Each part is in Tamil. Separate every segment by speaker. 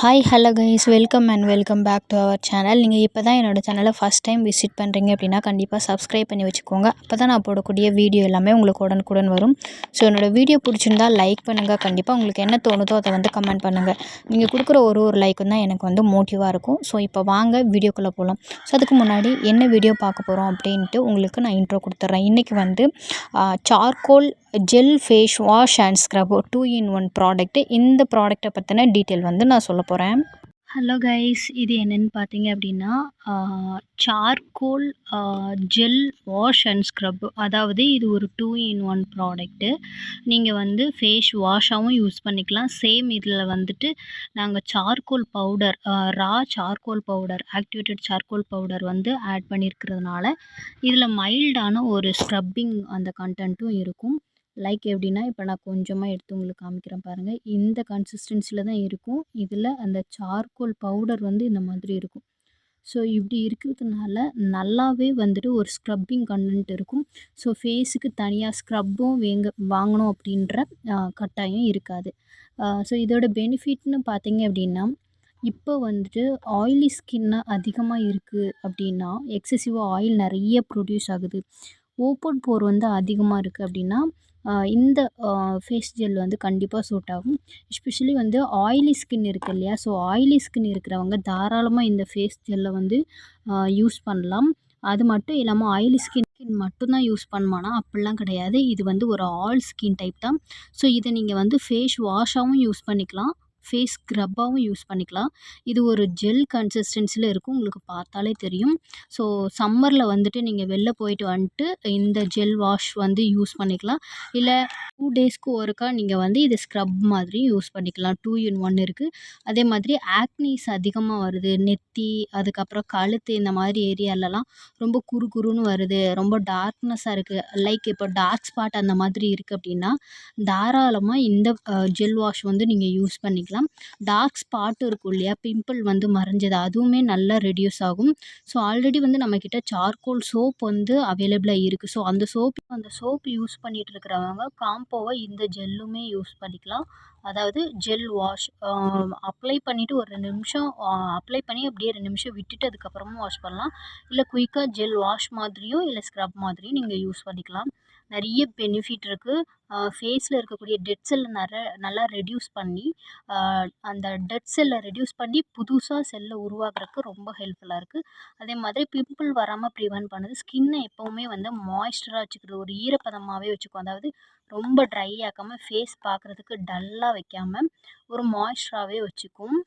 Speaker 1: Hi hello guys welcome and welcome back to our channel நீங்கள் இப்போ தான் என்னோடய சேனலை ஃபஸ்ட் டைம் விசிட் பண்ணுறீங்க அப்படின்னா கண்டிப்பாக சப்ஸ்கிரைப் பண்ணி வச்சுக்கோங்க. அப்போ தான் நான் போடக்கூடிய வீடியோ எல்லாமே உங்களுக்கு உடனுக்குடன் வரும். ஸோ என்னோடய வீடியோ பிடிச்சிருந்தா லைக் பண்ணுங்கள் கண்டிப்பாக உங்களுக்கு என்ன தோணுதோ அதை வந்து கமெண்ட் பண்ணுங்கள் நீங்கள் கொடுக்குற ஒரு ஒரு லைக்கும் தான் எனக்கு வந்து மோட்டிவாக இருக்கும். ஸோ இப்போ வாங்க வீடியோக்குள்ளே போகலாம் ஸோ அதுக்கு முன்னாடி என்ன வீடியோ பார்க்க போகிறோம் அப்படின்ட்டு உங்களுக்கு நான் இன்ட்ரோ கொடுத்துட்றேன் இன்றைக்கி வந்து charcoal gel face wash and scrub two in one product இந்த ப்ராடக்ட்டை பற்றின டீட்டெயில் வந்து நான் சொல்ல போகிறேன் ஹலோ கைஸ் இது என்னென்னு பார்த்தீங்க அப்படின்னா charcoal gel wash and scrub அதாவது இது ஒரு டூ இன் ஒன் ப்ராடக்ட்டு நீங்கள் வந்து ஃபேஸ் வாஷாகவும் யூஸ் பண்ணிக்கலாம். சேம் இதில் வந்துட்டு நாங்கள் charcoal powder raw charcoal powder activated charcoal powder வந்து ஆட் பண்ணியிருக்கிறதுனால இதில் மைல்டான ஒரு ஸ்க்ரப்பிங் அந்த கண்டென்ட்டும் இருக்கும். லைக் எப்படின்னா இப்போ நான் கொஞ்சமாக எடுத்து உங்களுக்கு காமிக்கிறேன் பாருங்கள் இந்த கன்சிஸ்டன்சியில் தான் இருக்கும். இதில் அந்த சார்கோல் பவுடர் வந்து இந்த மாதிரி இருக்கும். ஸோ இப்படி இருக்கிறதுனால நல்லாவே வந்துட்டு ஒரு ஸ்க்ரப்பிங் கண்டென்ட் இருக்கும். ஸோ ஃபேஸுக்கு தனியாக ஸ்க்ரப்பும் வேங்க வாங்கணும் அப்படின்ற கட்டாயம் இருக்காது. ஸோ இதோட பெனிஃபிட்னு பார்த்தீங்க அப்படின்னா இப்போ வந்துட்டு ஆயிலி ஸ்கின்னாக அதிகமாக இருக்குது அப்படின்னா எக்ஸசிவாக ஆயில் நிறைய ப்ரொடியூஸ் ஆகுது. ஓப்பன் போர் வந்து அதிகமாக இருக்குது அப்படின்னா இந்த ஃபேஸ் ஜெல் வந்து கண்டிப்பாக சூட் ஆகும். எஸ்பெஷலி வந்து ஆயிலி ஸ்கின் இருக்குது இல்லையா? ஸோ ஆயிலி ஸ்கின் இருக்கிறவங்க தாராளமாக இந்த ஃபேஸ் ஜெல்லை வந்து யூஸ் பண்ணலாம். அது மட்டும் இல்லாமல் ஆயிலி ஸ்கின் மட்டும்தான் யூஸ் பண்ணுமானா அப்படிலாம் கிடையாது. இது வந்து ஒரு ஆல் ஸ்கின் டைப் தான். ஸோ இதை நீங்கள் வந்து ஃபேஸ் வாஷாகவும் யூஸ் பண்ணிக்கலாம். ஃபேஸ் ஸ்க்ரப்பாகவும் யூஸ் பண்ணிக்கலாம். இது ஒரு ஜெல் கன்சிஸ்டன்சியில் இருக்கும் உங்களுக்கு பார்த்தாலே தெரியும். ஸோ சம்மரில் வந்துட்டு நீங்கள் வெளில போயிட்டு வந்துட்டு இந்த ஜெல் வாஷ் வந்து யூஸ் பண்ணிக்கலாம். இல்லை டூ டேஸ்க்கு ஒருக்கா நீங்கள் வந்து இது ஸ்க்ரப் மாதிரி யூஸ் பண்ணிக்கலாம். டூ இன் ஒன் இருக்குது அதே மாதிரி ஆக்னீஸ் அதிகமாக வருது. நெத்தி அதுக்கப்புறம் கழுத்து இந்த மாதிரி ஏரியாலலாம் ரொம்ப குறு குறுன்னு வருது. ரொம்ப டார்க்னஸாக இருக்குது லைக் இப்போ டார்க் ஸ்பாட் அந்த மாதிரி இருக்குது அப்படின்னா தாராளமாக இந்த ஜெல் வாஷ் வந்து நீங்கள் யூஸ் பண்ணிக்கலாம். பண்ணிக்கலாம் டார்க் ஸ்பாட் இருக்கும் இல்லையா? பிம்பிள் வந்து மறைஞ்சது. அதுவுமே நல்லா ரெடியூஸ் ஆகும். ஸோ ஆல்ரெடி வந்து நம்மக்கிட்ட சார்கோல் சோப் வந்து அவைலபிளாக இருக்குது ஸோ அந்த சோப் அந்த சோப் யூஸ் பண்ணிகிட்டு இருக்கிறவங்க காம்போவை இந்த ஜெல்லுமே யூஸ் பண்ணிக்கலாம். அதாவது ஜெல் வாஷ் அப்ளை பண்ணிவிட்டு ஒரு ரெண்டு நிமிஷம் அப்ளை பண்ணி அப்படியே ரெண்டு நிமிஷம் விட்டுட்டு அதுக்கப்புறமும் வாஷ் பண்ணலாம். இல்லை குயிக்காக ஜெல் வாஷ் மாதிரியும் இல்லை ஸ்க்ரப் மாதிரியும் நீங்கள் யூஸ் பண்ணிக்கலாம். நிறைய பெனிஃபிட் இருக்குது ஃபேஸில் இருக்கக்கூடிய டெட் செல்லை நிற நல்லா ரெடியூஸ் பண்ணி அந்த டெட் செல்லை ரெடியூஸ் பண்ணி புதுசாக செல்லை உருவாக்குறதுக்கு ரொம்ப ஹெல்ப்ஃபுல்லாக இருக்குது அதே மாதிரி பிம்பிள் வராமல் ப்ரிவென்ட் பண்ணுது ஸ்கின்னை எப்போவுமே வந்து மாய்ஸ்டராக வச்சுக்கிறது ஒரு ஈரப்பதமாகவே வச்சுக்கும். அதாவது ரொம்ப ட்ரை ஆக்காமல் ஃபேஸ் பார்க்குறதுக்கு டல்லாக வைக்காமல் ஒரு மாய்ஸ்டராகவே வச்சுக்கும்.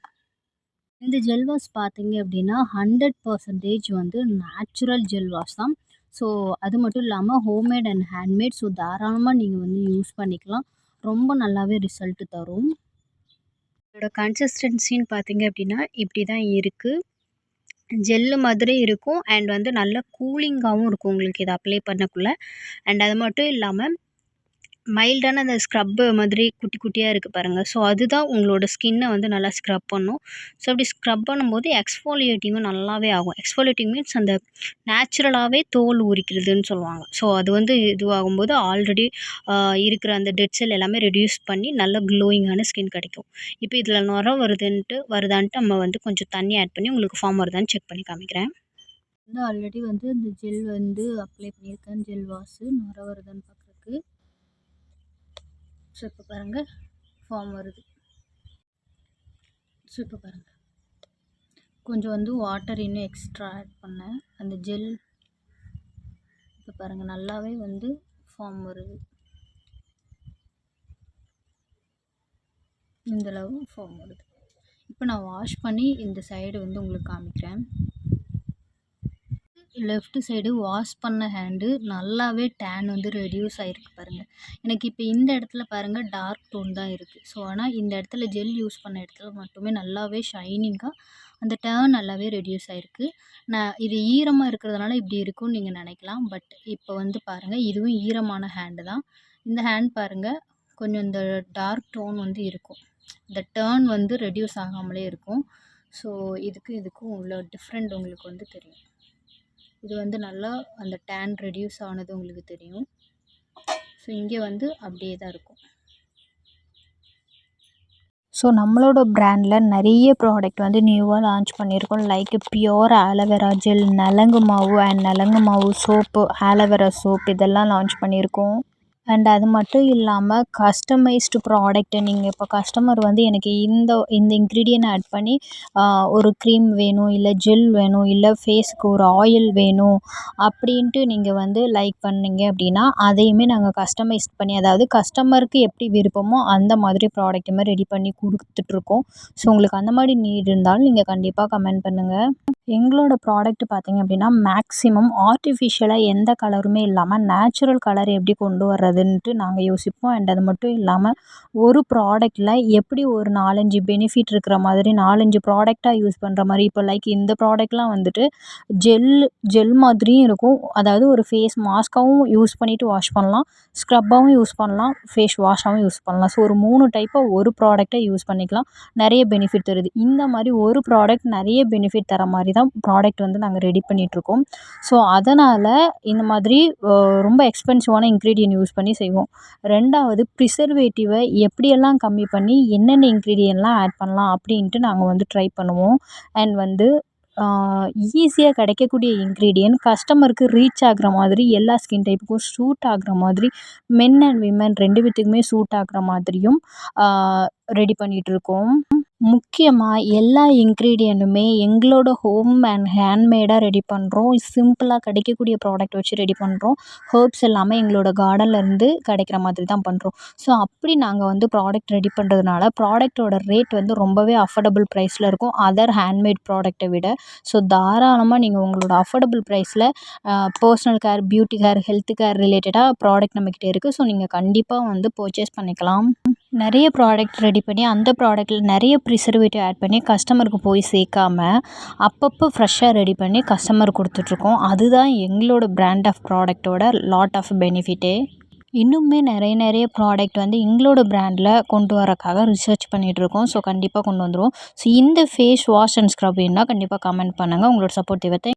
Speaker 1: இந்த ஜெல் வாஷ் பார்த்தீங்க அப்படின்னா ஹண்ட்ரட் பர்சன்டேஜ் வந்து நேச்சுரல் ஜெல் வாஷ் தான். ஸோ அது மட்டும் இல்லாமல் ஹோம்மேட் அண்ட் ஹேண்ட்மேட் ஸோ தாராளமாக நீங்கள் வந்து யூஸ் பண்ணிக்கலாம். ரொம்ப நல்லாவே ரிசல்ட்டு தரும். இதோட கன்சிஸ்டன்சின்னு பார்த்தீங்க அப்படின்னா இப்படி தான் இருக்குது ஜெல்லு மாதிரி இருக்கும் அண்ட் வந்து நல்ல கூலிங்காகவும் இருக்கும் உங்களுக்கு இதை அப்ளை பண்ணக்குள்ளே. அண்ட் அது மட்டும் இல்லாமல் மைல்டான அந்த ஸ்க்ரப்பு மாதிரி குட்டி குட்டியாக இருக்குது பாருங்கள் ஸோ அதுதான் உங்களோட ஸ்கின்னை வந்து நல்லா ஸ்க்ரப் பண்ணும். ஸோ அப்படி ஸ்க்ரப் பண்ணும்போது எக்ஸ்ஃபோலியேட்டிங்கும் நல்லாவே ஆகும். எக்ஸ்ஃபோலியேட்டிங் மீன்ஸ் அந்த நேச்சுரலாகவே தோல் உரிக்கிறதுன்னு சொல்லுவாங்க. ஸோ அது வந்து இதுவாகும்போது ஆல்ரெடி இருக்கிற அந்த டெட் செல் எல்லாமே ரெடியூஸ் பண்ணி நல்ல க்ளோயிங்கான ஸ்கின் கிடைக்கும். இப்போ இதில் நுரம் வருதுன்ட்டு வருதான்ட்டு நம்ம வந்து கொஞ்சம் தண்ணி ஆட் பண்ணி உங்களுக்கு ஃபார்ம் வருதான்னு செக் பண்ணி காமிக்கிறேன். வந்து ஆல்ரெடி வந்து இந்த ஜெல் வந்து அப்ளை பண்ணியிருக்கேன். ஜெல் வாஷு நுர வருதுன்னு பார்க்குறதுக்கு ஸோ இப்போ பாருங்கள் ஃபார்ம் வருது. ஸோ இப்போ பாருங்கள் கொஞ்சம் வந்து வாட்டர் இன்னும் எக்ஸ்ட்ரா ஆட் பண்ணேன். அந்த ஜெல் இப்போ பாருங்கள் நல்லாவே வந்து ஃபார்ம் வருது. இந்தளவு ஃபார்ம் வருது. இப்போ நான் வாஷ் பண்ணி இந்த சைடு வந்து உங்களுக்கு காமிக்கிறேன். லெஃப்ட் சைடு வாஷ் பண்ண ஹேண்டு நல்லாவே டேன் வந்து ரெடியூஸ் ஆகிருக்கு பாருங்கள் எனக்கு இப்போ இந்த இடத்துல பாருங்கள் டார்க் டோன் தான் இருக்குது ஸோ ஆனால் இந்த இடத்துல ஜெல் யூஸ் பண்ண இடத்துல மட்டுமே நல்லாவே ஷைனிங்காக அந்த டேர்ன் நல்லாவே ரெடியூஸ் ஆகிருக்கு நான் இது ஈரமாக இருக்கிறதுனால இப்படி இருக்கும்னு நீங்கள் நினைக்கலாம். பட் இப்போ வந்து பாருங்கள் இதுவும் ஈரமான ஹேண்டு தான். இந்த ஹேண்ட் பாருங்கள் கொஞ்சம் இந்த டார்க் டோன் வந்து இருக்கும். இந்த டேர்ன் வந்து ரெடியூஸ் ஆகாமலே இருக்கும். ஸோ இதுக்கும் இதுக்கும் உள்ள டிஃப்ரெண்ட் உங்களுக்கு வந்து தெரியும். இது வந்து நல்லா அந்த டேன் ரெடியூஸ் ஆனது உங்களுக்கு தெரியும். ஸோ இங்கே வந்து அப்படியே தான் இருக்கும். ஸோ நம்மளோட ப்ராண்டில் நிறைய ப்ராடக்ட் வந்து நியூவாக லான்ச் பண்ணியிருக்கோம். லைக் பியோர் ஆலோவேரா ஜெல் நலங்கு மாவு அண்ட் நலங்கு மாவு சோப்பு ஆலோவேரா சோப் இதெல்லாம் லான்ச் பண்ணியிருக்கோம். அண்ட் அது மட்டும் இல்லாமல் கஸ்டமைஸ்டு ப்ராடக்ட்டு நீங்கள் இப்போ கஸ்டமர் வந்து எனக்கு இந்த இந்த இன்க்ரீடியன்ட் ஆட் பண்ணி ஒரு க்ரீம் வேணும் இல்லை ஜெல் வேணும் இல்லை ஃபேஸுக்கு ஒரு ஆயில் வேணும் அப்படின்ட்டு நீங்கள் வந்து லைக் பண்ணீங்க அப்படின்னா அதையுமே நாங்கள் கஸ்டமைஸ் பண்ணி அதாவது கஸ்டமருக்கு எப்படி விருப்பமோ அந்த மாதிரி ப்ராடக்ட்டுமே ரெடி பண்ணி கொடுத்துட்ருக்கோம். ஸோ உங்களுக்கு அந்த மாதிரி நீட் இருந்தாலும் நீங்கள் கண்டிப்பாக கமெண்ட் பண்ணுங்கள் எங்களோட ப்ராடக்ட் பார்த்தீங்க அப்படின்னா மேக்ஸிமம் ஆர்டிஃபிஷியலாக எந்த கலருமே இல்லாமல் நேச்சுரல் கலர் எப்படி கொண்டு வர்றதுன்ட்டு நாங்கள் யோசிப்போம். அண்ட் அது மட்டும் இல்லாமல் ஒரு ப்ராடக்ட்டில் எப்படி ஒரு நாலஞ்சு பெனிஃபிட் இருக்கிற மாதிரி நாலஞ்சு ப்ராடக்டாக யூஸ் பண்ணுற மாதிரி இப்போ லைக் இந்த ப்ராடக்ட்லாம் வந்துட்டு ஜெல் ஜெல் மாதிரியும் இருக்கும். அதாவது ஒரு ஃபேஸ் மாஸ்க்காகவும் யூஸ் பண்ணிவிட்டு வாஷ் பண்ணலாம். ஸ்க்ரப்பாகவும் யூஸ் பண்ணலாம். ஃபேஸ் வாஷாகவும் யூஸ் பண்ணலாம். ஸோ ஒரு மூணு டைப்பாக ஒரு ப்ராடக்ட்டை யூஸ் பண்ணிக்கலாம். நிறைய பெனிஃபிட் தருது. இந்த மாதிரி ஒரு ப்ராடக்ட் நிறைய பெனிஃபிட் தர மாதிரி தான் ப்ராடக்ட் வந்து நாங்கள் ரெடி பண்ணிகிட்ருக்கோம் ஸோ அதனால் இந்த மாதிரி ரொம்ப எக்ஸ்பென்சிவான இன்க்ரீடியன்ட் யூஸ் பண்ணி செய்வோம். ரெண்டாவது ப்ரிசர்வேட்டிவை எப்படியெல்லாம் கம்மி பண்ணி என்னென்ன இன்க்ரீடியன்ட்லாம் ஆட் பண்ணலாம் அப்படின்ட்டு நாங்கள் வந்து ட்ரை பண்ணுவோம். அண்ட் வந்து ஈஸியாக கிடைக்கக்கூடிய இன்க்ரீடியன்ட் கஸ்டமருக்கு ரீச் ஆகிற மாதிரி எல்லா ஸ்கின் டைப்புக்கும் சூட் ஆகிற மாதிரி மென் அண்ட் விமன் ரெண்டு பேத்துக்குமே சூட் ஆகிற மாதிரியும் ரெடி பண்ணிகிட்ருக்கோம் முக்கியமாக எல்லா இன்க்ரீடியண்ட்டுமே எங்களோட ஹோம் அண்ட் ஹேண்ட்மேடாக ரெடி பண்ணுறோம் சிம்பிளாக கிடைக்கக்கூடிய ப்ராடக்ட் வச்சு ரெடி பண்ணுறோம் ஹேர்ப்ஸ் எல்லாமே எங்களோட கார்டன்லேருந்து கிடைக்கிற மாதிரி தான் பண்ணுறோம் ஸோ அப்படி நாங்கள் வந்து ப்ராடக்ட் ரெடி பண்ணுறதுனால ப்ராடக்ட்டோட ரேட் வந்து ரொம்பவே அஃபர்டபுள் ப்ரைஸில் இருக்கும். அதர் ஹேண்ட்மேட் ப்ராடக்ட்டை விட. ஸோ தாராளமாக நீங்கள் உங்களோட அஃபோர்டபுள் ப்ரைஸில் personal care beauty care health care ரிலேட்டடாக ப்ராடக்ட் நம்மக்கிட்ட இருக்குது ஸோ நீங்கள் கண்டிப்பாக வந்து பர்ச்சேஸ் பண்ணிக்கலாம். நிறைய ப்ராடக்ட் ரெடி பண்ணி அந்த ப்ராடக்ட்டில் நிறைய ப்ரிசர்வேட்டிவ் ஆட் பண்ணி கஸ்டமருக்கு போய் சேர்க்காம அப்பப்போ ஃப்ரெஷ்ஷாக ரெடி பண்ணி கஸ்டமர் கொடுத்துட்ருக்கோம். அதுதான் எங்களோட பிராண்ட் ஆஃப் ப்ராடக்ட்டோட லாட் ஆஃப் பெனிஃபிட்டே இன்னுமே நிறைய நிறைய ப்ராடக்ட் வந்து எங்களோட பிராண்டில் கொண்டு வரக்காக ரிசர்ச் பண்ணிகிட்ருக்கோம் ஸோ கண்டிப்பாக கொண்டு வந்துடுவோம் ஸோ இந்த ஃபேஸ் வாஷ் அண்ட் ஸ்க்ரப் வேணுன்னா கண்டிப்பாக கமெண்ட் பண்ணுங்கள் உங்களோட சப்போர்ட் தேவை